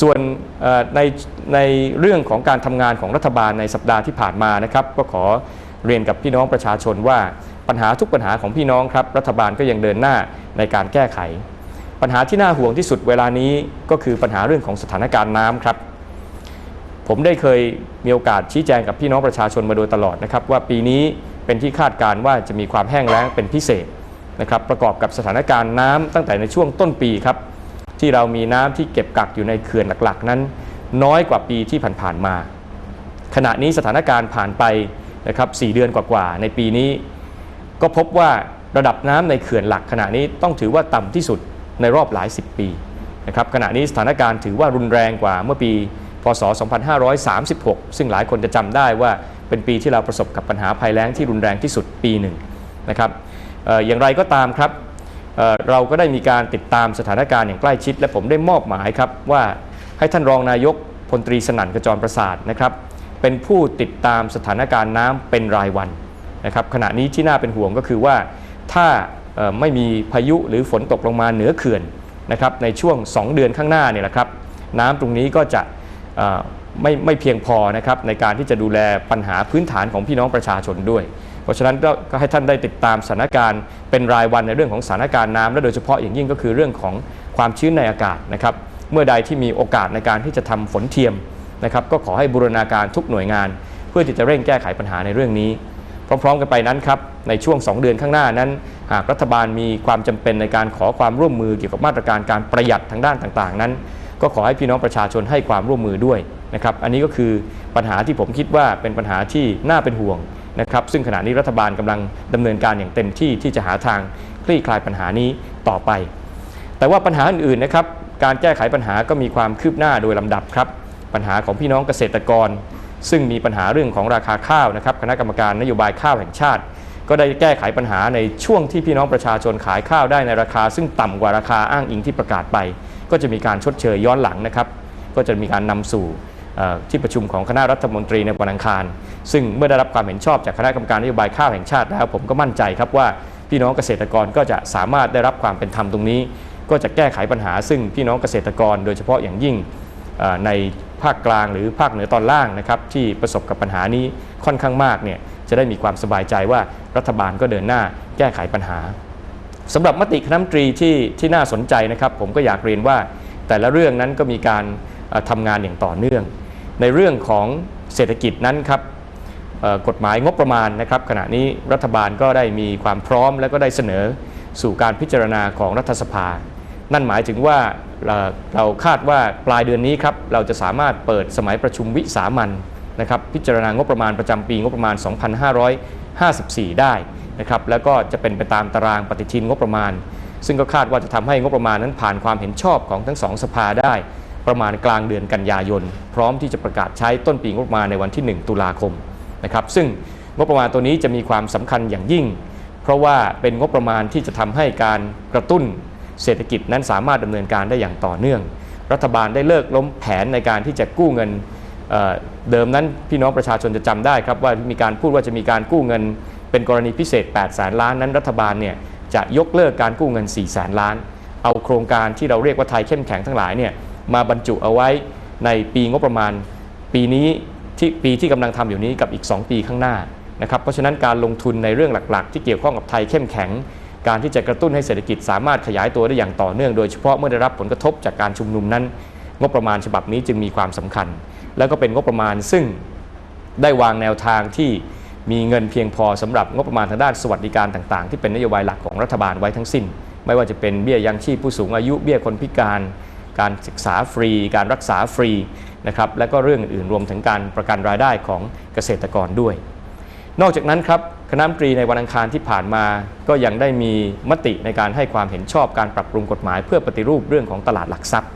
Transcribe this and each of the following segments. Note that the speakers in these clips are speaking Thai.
ส่วนในในเรื่องของการทำงานของรัฐบาลในสัปดาห์ที่ผ่านมานะครับ ก็ขอเรียนกับพี่น้องประชาชนว่าปัญหาทุกปัญหาของพี่น้องครับรัฐบาลก็ยังเดินหน้าในการแก้ไข ปัญหาที่น่าห่วงที่สุดเวลานี้ก็คือปัญหาเรื่องของสถานการณ์น้ำครับ ผมได้เคยมีโอกาสชี้แจงกับพี่น้องประชาชนมาโดยตลอดนะครับ ว่าปีนี้เป็นที่คาดการณ์ว่าจะมีความแห้งแล้งเป็นพิเศษนะครับประกอบกับสถานการณ์น้ำตั้งแต่ในช่วงต้นปีครับ ที่เรามีน้ำที่เก็บกักอยู่ในเขื่อนหลักๆ นั้น น้อยกว่าปีที่ผ่านๆมา ขณะนี้สถานการณ์ผ่านไปนะครับ4เดือนกว่าๆในปีนี้ ก็พบว่าระดับน้ำในเขื่อนหลัก ขณะนี้ต้องถือว่าต่ำที่สุดในรอบหลาย 10 ปีนะครับขณะนี้สถานการณ์ถือว่ารุนแรงกว่าเมื่อปี พศ 2536 ซึ่งหลายคนจะจำได้ว่าเป็นปีที่เราประสบกับปัญหาภัยแล้งที่รุนแรงที่สุดปีหนึ่งนะครับออย่างไรก็ตามครับ เเราก็ได้มีการติดตามสถานการณ์อย่างใกล้ชิด และผมได้มอบหมายครับว่าให้ท่านรองนายกพลตรีสนั่นกระจรประสาทนะครับเป็นผู้ติดตามสถานการณ์น้ำเป็นรายวันนะครับขณะนี้ที่น่าเป็นห่วงก็คือว่าถ้าไม่มีพายุหรือฝนตกลงมาเหนือเขื่อนนะครับในช่วง 2 เดือนข้างหน้าเนี่ยแหละครับน้ำตรงนี้ก็จะไม่ไม่เพียงพอนะครับในการที่จะดูแลปัญหาพื้นฐานของพี่น้องประชาชนด้วย เพราะฉะนั้นก็ให้ท่านได้ติดตามสถานการณ์เป็นรายวันในเรื่องของสถานการณ์น้ำและโดยเฉพาะอย่างยิ่งก็คือเรื่องของความชื้นในอากาศนะครับเมื่อใดที่มีโอกาสในการที่จะทำฝนเทียมนะครับก็ขอให้บูรณาการทุกหน่วยงาน เพื่อที่จะเร่งแก้ไขปัญหาในเรื่องนี้ พร้อมๆกันไปนั้นครับในช่วง 2 เดือนข้างหน้านั้น หากรัฐบาลมีความจำเป็นในการขอความร่วมมือเกี่ยวกับมาตรการการประหยัดทางด้านต่างๆ นั้น ก็ขอให้พี่น้องประชาชนให้ความร่วมมือด้วยนะครับอันนี้ก็คือปัญหาที่ผมคิดว่าเป็นปัญหาที่น่าเป็นห่วง นะครับซึ่งขณะนี้รัฐบาลกำลังดำเนินการอย่างเต็มที่ที่จะหาทางคลี่คลายปัญหานี้ต่อไป แต่ว่าปัญหาอื่นๆนะครับการแก้ไขปัญหาก็มีความคืบหน้าโดยลำดับครับปัญหาของพี่น้องเกษตรกร ซึ่งมีปัญหาเรื่องของราคาข้าวนะครับคณะกรรมการนโยบายข้าวแห่งชาติ ก็ได้แก้ไขปัญหาในช่วงที่พี่น้องประชาชนขายข้าวได้ในราคา ซึ่งต่ำกว่าราคาอ้างอิงที่ประกาศไป ก็จะมีการชดเชยย้อนหลังนะครับก็จะมีการนำสู่ ที่ประชุมของคณะรัฐมนตรีในวันอังคาร ซึ่งเมื่อได้รับความเห็นชอบจากคณะกรรมการนโยบายข้าวแห่งชาติแล้วผมก็มั่นใจครับว่าพี่น้องเกษตรกรก็จะสามารถได้รับความเป็นธรรมตรงนี้ ก็จะแก้ไขปัญหา ซึ่งพี่น้องเกษตรกรโดยเฉพาะอย่างยิ่งในภาคกลางหรือภาคเหนือตอนล่างนะครับที่ประสบกับปัญหานี้ค่อนข้างมากเนี่ยจะได้มีความสบายใจว่ารัฐบาลก็เดินหน้าแก้ไขปัญหาสำหรับมติคณะรัฐมนตรีที่ที่น่าสนใจนะครับ ผมก็อยากเรียนว่าแต่ละเรื่องนั้นก็มีการทำงานอย่างต่อเนื่อง ในเรื่องของเศรษฐกิจนั้นครับกฎหมายงบประมาณนะครับ ขณะนี้รัฐบาลก็ได้มีความพร้อมและก็ได้เสนอสู่การพิจารณาของรัฐสภา นั่นหมายถึงว่าเราเราคาดว่าปลายเดือนนี้ครับเราจะสามารถเปิดสมัยประชุมวิสามันนะครับพิจารณางบประมาณประจำปีงบประมาณ 2554 ได้นะครับแล้วก็จะเป็นไปตามตารางปฏิทินงบประมาณ ซึ่งก็คาดว่าจะทำให้งบประมาณนั้นผ่านความเห็นชอบของทั้งสองสภาได้ ประมาณกลางเดือนกันยายน พร้อมที่จะประกาศใช้ต้นปีงบประมาณในวันที่ 1 ตุลาคมนะครับซึ่งงบประมาณตัวนี้จะมีความสำคัญอย่างยิ่ง เพราะว่าเป็นงบประมาณที่จะทำให้การกระตุ้นเศรษฐกิจนั้นสามารถดำเนินการได้อย่างต่อเนื่อง รัฐบาลได้เลิกล้มแผนในการที่จะกู้เงินเเดิมนั้นพี่น้องประชาชนจะจำได้ครับว่ามีการพูดว่าจะมีการกู้เงิน เป็นกรณีพิเศษ 8 แสนล้านนั้นรัฐบาลเนี่ยจะยกเลิกการกู้เงิน 4 แสนล้าน เอาโครงการที่เราเรียกว่าไทยเข้มแข็งทั้งหลายเนี่ย มาบรรจุเอาไว้ในปีงบประมาณ ปีนี้ที่ปีที่กำลังทำอยู่นี้กับอีก 2 ปีข้างหน้านะครับเพราะฉะนั้นการลงทุนในเรื่องหลักๆ ที่เกี่ยวข้องกับไทยเข้มแข็ง การที่จะกระตุ้นให้เศรษฐกิจสามารถขยายตัวได้อย่างต่อเนื่องโดยเฉพาะเมื่อได้รับผลกระทบจากการชุมนุมนั้น งบประมาณฉบับนี้จึงมีความสำคัญ แล้วก็เป็นงบประมาณซึ่งได้วางแนวทางที่มีเงินเพียงพอสำหรับงบประมาณทางด้านสวัสดิการต่างๆ ที่เป็นนโยบายหลักของรัฐบาลไว้ทั้งสิ้น ไม่ว่าจะเป็นเบี้ยยังชีพผู้สูงอายุเบี้ยคนพิการ การศึกษาฟรี การรักษาฟรีนะครับและก็เรื่องอื่นรวมถึงการประกันรายได้ของเกษตรกรด้วย นอกจากนั้นครับคณะมนตรีในวันอังคารที่ผ่านมา ก็ยังได้มีมติในการให้ความเห็นชอบการปรับปรุงกฎหมาย เพื่อปฏิรูปเรื่องของตลาดหลักทรัพย์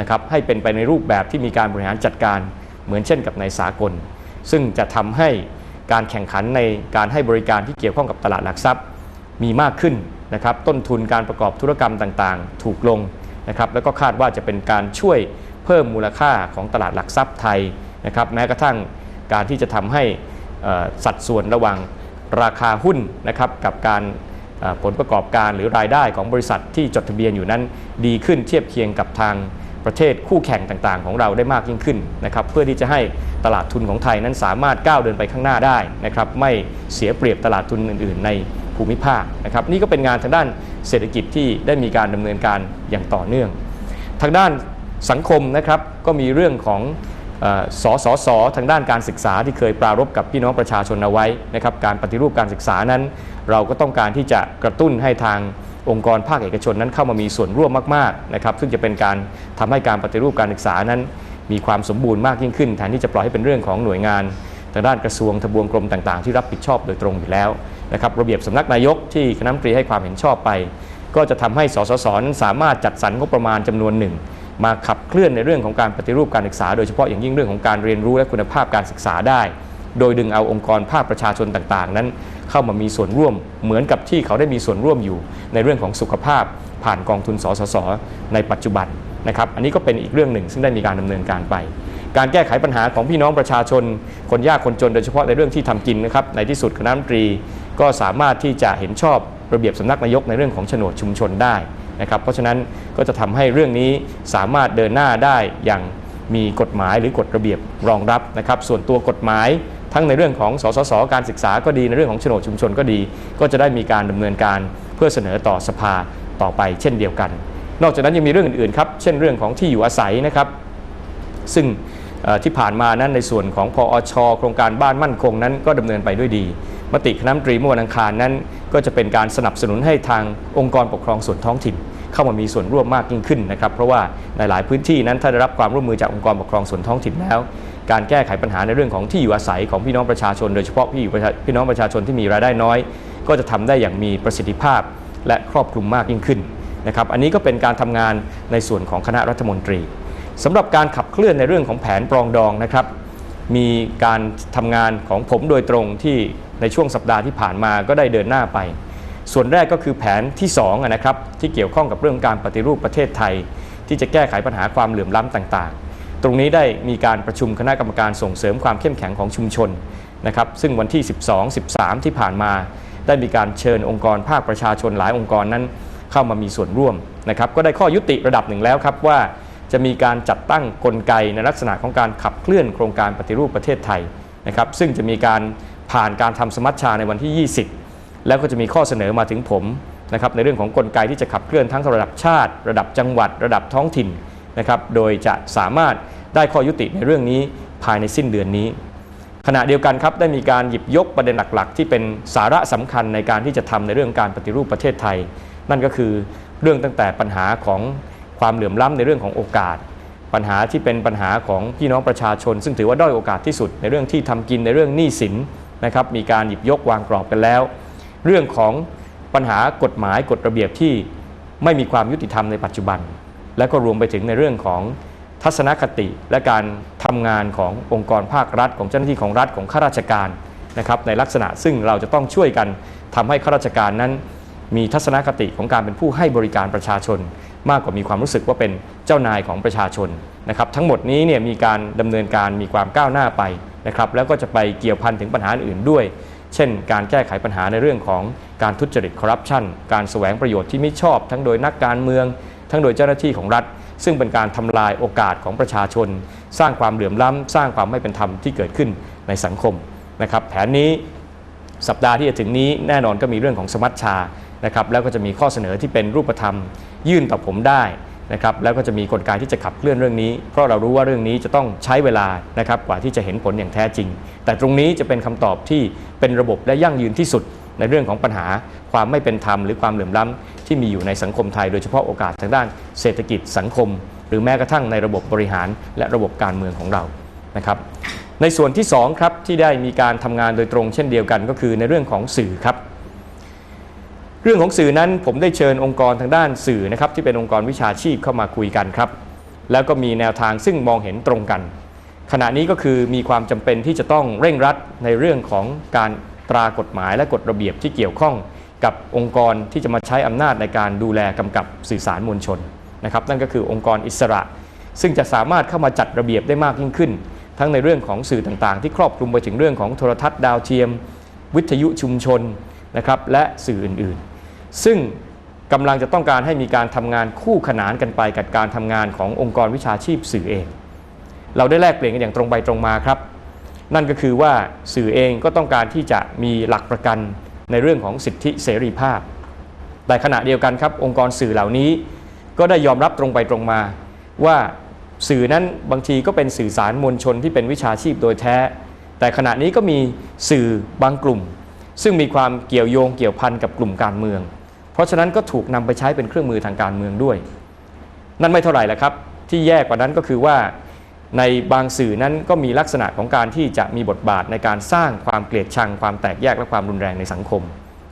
นะครับให้เป็นไปในรูปแบบที่มีการบริหารจัดการเหมือนเช่นกับในสากล ซึ่งจะทำให้การแข่งขันในการให้บริการที่เกี่ยวข้องกับตลาดหลักทรัพย์ มีมากขึ้นนะครับต้นทุนการประกอบธุรกรรมต่างๆ ถูกลง นะครับแล้วก็คาดว่าจะเป็นการช่วยเพิ่มมูลค่าของตลาดหลักทรัพย์ไทยนะครับแม้กระทั่งการที่จะทำให้สัดส่วนระหว่างราคาหุ้นนะครับกับการผลประกอบการหรือรายได้ของบริษัทที่จดทะเบียนอยู่นั้น ดีขึ้นเทียบเคียงกับทางประเทศคู่แข่งต่างๆ ของเราได้มากยิ่งขึ้นนะครับเพื่อที่จะให้ตลาดทุนของไทยนั้นสามารถก้าวเดินไปข้างหน้าได้นะครับไม่เสียเปรียบตลาดทุนอื่น ๆ ใน ภูมิภาคนะครับนี่ก็เป็นงานทางด้านเศรษฐกิจที่ได้มีการดำเนินการอย่างต่อเนื่อง ทางด้านสังคมนะครับก็มีเรื่องของอ่อสสสทางด้านการศึกษาที่เคยปรารบกับพี่น้องประชาชนเอาไว้นะครับการปฏิรูปการศึกษานั้น เราก็ต้องการที่จะกระตุ้นให้ทางองค์กรภาคเอกชนนั้นเข้ามามีส่วนร่วมมากๆนะครับซึ่งจะเป็นการทำให้การปฏิรูปการศึกษานั้น มีความสมบูรณ์มากยิ่งขึ้นแทนที่จะปล่อยให้เป็นเรื่องของหน่วยงาน ทางด้านกระทรวงทบวงกรมต่างๆ ที่รับผิดชอบโดยตรงอยู่แล้ว นะครับระเบียบสำนักนายกที่คณะมนตรีให้ความเห็นชอบไป ก็จะทำให้สสสนั้นสามารถจัดสรรงบประมาณจำนวนหนึ่ง มาขับเคลื่อนในเรื่องของการปฏิรูปการศึกษา โดยเฉพาะอย่างยิ่งเรื่องของการเรียนรู้และคุณภาพการศึกษาได้ โดยดึงเอาองค์กรภาคประชาชนต่างๆ นั้น เข้ามามีส่วนร่วมเหมือนกับที่เขาได้มีส่วนร่วมอยู่ ในเรื่องของสุขภาพ ผ่านกองทุนสสสในปัจจุบันนะครับอันนี้ก็เป็นอีกเรื่องหนึ่งซึ่งได้มีการดำเนินการไปการแก้ไขปัญหาของพี่น้องประชาชน คนยากคนจนโดยเฉพาะในเรื่องที่ทำกินนะครับในที่สุดคณะมนตรี ก็สามารถที่จะเห็นชอบระเบียบสำนักนายกในเรื่องของโฉนดชุมชนได้นะครับเพราะฉะนั้นก็จะทำให้เรื่องนี้สามารถเดินหน้าได้อย่างมีกฎหมายหรือกฎระเบียบรองรับนะครับส่วนตัวกฎหมายทั้งในเรื่องของสสส การศึกษาก็ดีในเรื่องของโฉนดชุมชนก็ดี ก็จะได้มีการดำเนินการเพื่อเสนอต่อสภาต่อไปเช่นเดียวกัน นอกจากนั้นยังมีเรื่องอื่นๆครับเช่นเรื่องของที่อยู่อาศัยนะครับ ซึ่งที่ผ่านมานั้นในส่วนของพอชโครงการบ้านมั่นคงนั้นก็ดำเนินไปด้วยดี มติคณะมนตรีเมื่อวันอังคารนั้น ก็จะเป็นการสนับสนุนให้ทางองค์กรปกครองส่วนท้องถิ่น เข้ามามีส่วนร่วมมากยิ่งขึ้นนะครับ เพราะว่าในหลายพื้นที่นั้นถ้าได้รับความร่วมมือจากองค์กรปกครองส่วนท้องถิ่นแล้ว การแก้ไขปัญหาในเรื่องของที่อยู่อาศัยของพี่น้องประชาชน โดยเฉพาะพี่อยู่พี่น้องประชาชนที่มีรายได้น้อย ก็จะทำได้อย่างมีประสิทธิภาพ และครอบคลุมมากยิ่งขึ้นนะครับ อันนี้ก็เป็นการทำงานในส่วนของคณะรัฐมนตรีสำหรับการขับเคลื่อนในเรื่องของแผนปรองดองนะครับ มีการทำงานของผมโดยตรงที่ในช่วงสัปดาห์ที่ผ่านมาก็ได้เดินหน้าไป ส่วนแรกก็คือแผนที่2อะนะครับที่เกี่ยวข้องกับเรื่องการปฏิรูปประเทศไทย ที่จะแก้ไขปัญหาความเหลื่อมล้ำต่างๆ ตรงนี้ได้มีการประชุมคณะกรรมการส่งเสริมความเข้มแข็งของชุมชนนะครับซึ่งวันที่ 12 13 ที่ผ่านมา ได้มีการเชิญองค์กรภาคประชาชนหลายองค์กรนั้น เข้ามามีส่วนร่วมนะครับก็ได้ข้อยุติระดับหนึ่งแล้วครับว่า จะมีการจัดตั้งกลไกในลักษณะของการขับเคลื่อนโครงการปฏิรูปประเทศไทยนะครับซึ่งจะมีการผ่านการทำสมัชชาในวันที่ 20 แล้วก็จะมีข้อเสนอมาถึงผมนะครับในเรื่องของกลไกที่จะขับเคลื่อนทั้งระดับชาติ ระดับจังหวัด ระดับท้องถิ่นนะครับโดยจะสามารถได้ข้อยุติในเรื่องนี้ภายในสิ้นเดือนนี้ ขณะเดียวกันครับได้มีการหยิบยกประเด็นหลัก ๆ ที่เป็นสาระสำคัญในการที่จะทำในเรื่องการปฏิรูปประเทศไทย นั่นก็คือเรื่องตั้งแต่ปัญหาของ ความเหลื่อมล้ำในเรื่องของโอกาส ปัญหาที่เป็นปัญหาของพี่น้องประชาชน ซึ่งถือว่าด้อยโอกาสที่สุดในเรื่องที่ทำกินในเรื่องหนี้สินนะครับมีการหยิบยกวางกรอบกันแล้ว เรื่องของปัญหากฎหมายกฎระเบียบที่ไม่มีความยุติธรรมในปัจจุบัน และก็รวมไปถึงในเรื่องของทัศนคติและการทำงานขององค์กรภาครัฐ ของเจ้าหน้าที่ของรัฐของข้าราชการนะครับในลักษณะซึ่งเราจะต้องช่วยกันทำให้ข้าราชการนั้น มีทัศนคติของการเป็นผู้ให้บริการประชาชน มากกว่ามีความรู้สึกว่าเป็นเจ้านายของประชาชนนะครับทั้งหมดนี้เนี่ยมีการดำเนินการมีความก้าวหน้าไปนะครับแล้วก็จะไปเกี่ยวพันถึงปัญหาอื่นด้วย เช่น การแก้ไขปัญหาในเรื่องของการทุจริตคอร์รัปชันการแสวงประโยชน์ที่ไม่ชอบ ทั้งโดยนักการเมือง ทั้งโดยเจ้าหน้าที่ของรัฐ ซึ่งเป็นการทำลายโอกาสของประชาชน สร้างความเหลื่อมล้ำสร้างความไม่เป็นธรรมที่เกิดขึ้นในสังคมนะครับแผนนี้ สัปดาห์ที่จะถึงนี้แน่นอนก็มีเรื่องของสมัชชานะครับแล้วก็จะมีข้อเสนอที่เป็นรูปธรรม ยื่นต่อผมได้นะครับแล้วก็จะมีกลไกที่จะขับเคลื่อนเรื่องนี้ เพราะเรารู้ว่าเรื่องนี้จะต้องใช้เวลานะครับกว่าที่จะเห็นผลอย่างแท้จริง แต่ตรงนี้จะเป็นคำตอบที่เป็นระบบและยั่งยืนที่สุดในเรื่องของปัญหาความไม่เป็นธรรมหรือความเหลื่อมล้ำที่มีอยู่ในสังคมไทย โดยเฉพาะโอกาสทางด้านเศรษฐกิจสังคม หรือแม้กระทั่งในระบบบริหารและระบบการเมืองของเรานะครับ ในส่วนที่2ครับที่ได้มีการทำงานโดยตรงเช่นเดียวกันก็คือในเรื่องของสื่อครับ เรื่องของสื่อนั้นผมได้เชิญองค์กรทางด้านสื่อนะครับที่เป็นองค์กรวิชาชีพเข้ามาคุยกันครับ แล้วก็มีแนวทางซึ่งมองเห็นตรงกัน ขณะนี้ก็คือมีความจำเป็นที่จะต้องเร่งรัดในเรื่องของการตรากฎหมายและกฎระเบียบที่เกี่ยวข้องกับองค์กรที่จะมาใช้อำนาจในการดูแลกำกับสื่อสารมวลชนนะครับนั่นก็คือองค์กรอิสระ ซึ่งจะสามารถเข้ามาจัดระเบียบได้มากยิ่งขึ้น ทั้งในเรื่องของสื่อต่างๆ ที่ครอบคลุมไปถึงเรื่องของโทรทัศน์ดาวเทียม วิทยุชุมชนนะครับและสื่ออื่นๆ ซึ่งกำลังจะต้องการให้มีการทำงานคู่ขนานกันไปกับการทำงานขององค์กรวิชาชีพสื่อเอง เราได้แลกเปลี่ยนกันอย่างตรงไปตรงมาครับ นั่นก็คือว่าสื่อเองก็ต้องการที่จะมีหลักประกันในเรื่องของสิทธิเสรีภาพ แต่ขณะเดียวกันครับ องค์กรสื่อเหล่านี้ ก็ได้ยอมรับตรงไปตรงมาว่า สื่อนั้นบางทีก็เป็นสื่อสารมวลชนที่เป็นวิชาชีพโดยแท้ แต่ขณะนี้ก็มีสื่อบางกลุ่ม ซึ่งมีความเกี่ยวโยงเกี่ยวพันกับกลุ่มการเมือง เพราะฉะนั้นก็ถูกนำไปใช้เป็นเครื่องมือทางการเมืองด้วย นั่นไม่เท่าไหร่แหละครับ ที่แย่กว่านั้นก็คือว่า ในบางสื่อนั้นก็มีลักษณะของการที่จะมีบทบาทในการสร้างความเกลียดชัง ความแตกแยกและความรุนแรงในสังคม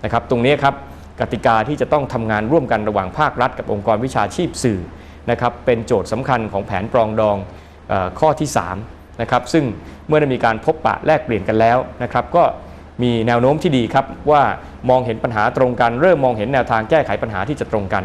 นะครับ ตรงนี้ครับกติกาที่จะต้องทำงานร่วมกันระหว่างภาครัฐกับองค์กรวิชาชีพสื่อ นะครับเป็นโจทย์สำคัญของแผนปรองดองออข้อที่3นะครับซึ่งเมื่อได้มีการพบปะแลกเปลี่ยนกันแล้วนะครับก็มีแนวโน้มที่ดีครับว่ามองเห็นปัญหาตรงกัน เริ่มมองเห็นแนวทางแก้ไขปัญหาที่จะตรงกัน